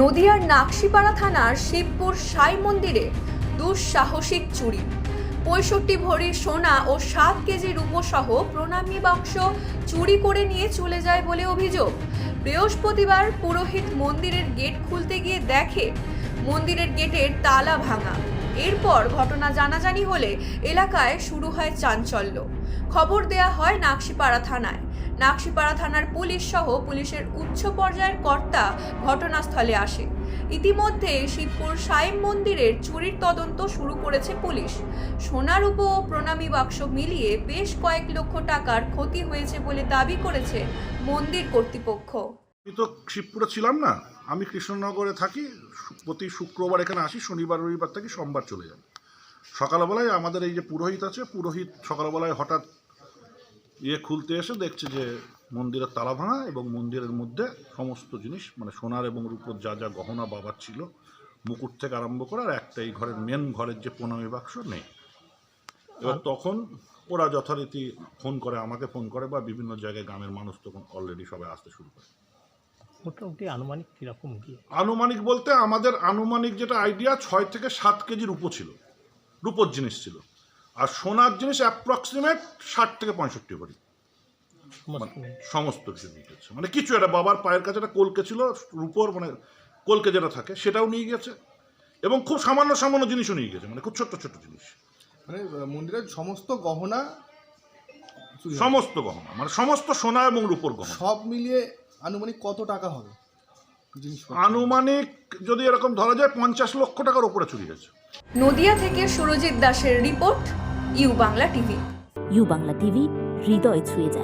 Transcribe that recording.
নদিয়ার নাকশিপাড়া থানার শিবপুর সাই মন্দিরে দুঃসাহসিক চুরি। পঁয়ষট্টি ভরি সোনা ও সাত কেজি রূপসহ প্রণামী বাক্স চুরি করে নিয়ে চলে যায় বলে অভিযোগ। বৃহস্পতিবার পুরোহিত মন্দিরের গেট খুলতে গিয়ে দেখে মন্দিরের গেটের তালা ভাঙা। এরপর ঘটনা জানাজানি হলে এলাকায় শুরু হয় চাঞ্চল্য। খবর দেয়া হয় নাকশিপাড়া থানায়। নাকশিপাড়া থানার পুলিশ সহ পুলিশের উচ্চ পর্যায়ের কর্তা ঘটনাস্থলে আসে। ইতিমধ্যে শিবপুর সাইম মন্দিরের চুরির তদন্ত শুরু করেছে পুলিশ। সোনার উপ ও প্রণামী বাক্স মিলিয়ে বেশ কয়েক লক্ষ টাকার ক্ষতি হয়েছে বলে দাবি করেছে মন্দির কর্তৃপক্ষ। তো শিবপুরে ছিলাম না। আমি কৃষ্ণনগরে থাকি, প্রতি শুক্রবার এখানে আসি, শনিবার, রবিবার থেকে সোমবার চলে যাই। সকালবেলায় আমাদের এই যে পুরোহিত আছে, পুরোহিত সকালবেলায় হঠাৎ ইয়ে খুলতে এসে দেখছে যে মন্দিরের তালা ভাঙা এবং মন্দিরের মধ্যে সমস্ত জিনিস মানে সোনার এবং রূপোর যা যা গহনা বাবার ছিল, মুকুট থেকে আরম্ভ করে আর একটা এই ঘরের মেন ঘরের যে প্রণামী বাক্স নেই। এবার তখন ওরা যথারীতি ফোন করে, আমাকে ফোন করে বা বিভিন্ন জায়গায় গ্রামের মানুষ তখন অলরেডি সবাই আসতে শুরু করে। মোটামুটি আনুমানিক কীরকম গিয়ে? আনুমানিক বলতে আমাদের আনুমানিক যেটা আইডিয়া ছয় থেকে সাত কেজি রূপো ছিল। রূপোর জিনিস ছিল। আর সোনার জিনিস অ্যাপ্রক্সিমেট ষাট থেকে পঁয়ষট্টি ভরি। সমস্ত কিছু নিয়ে গেছে। মানে কিছু একটা বাবার পায়ের কাছে একটা কলকে ছিল রূপোর মানে কলকে যেটা থাকে সেটাও নিয়ে গেছে। এবং খুব সামান্য সামান্য জিনিসও নিয়ে গেছে। মানে খুব ছোট্ট ছোট্ট জিনিস। মানে মন্দিরের সমস্ত গহনা সমস্ত গহনা। মানে সমস্ত সোনা এবং রূপোর গহনা। সব মিলিয়ে আনুমানিক কত টাকা হবে? আনুমানিক যদি এরকম ধরা যায় পঞ্চাশ লক্ষ টাকার উপরে চুরি হয়েছে। নদিয়া থেকে সুরজিৎ দাসের report U Bangla TV. U Bangla TV হৃদয় ছুঁয়ে যায়।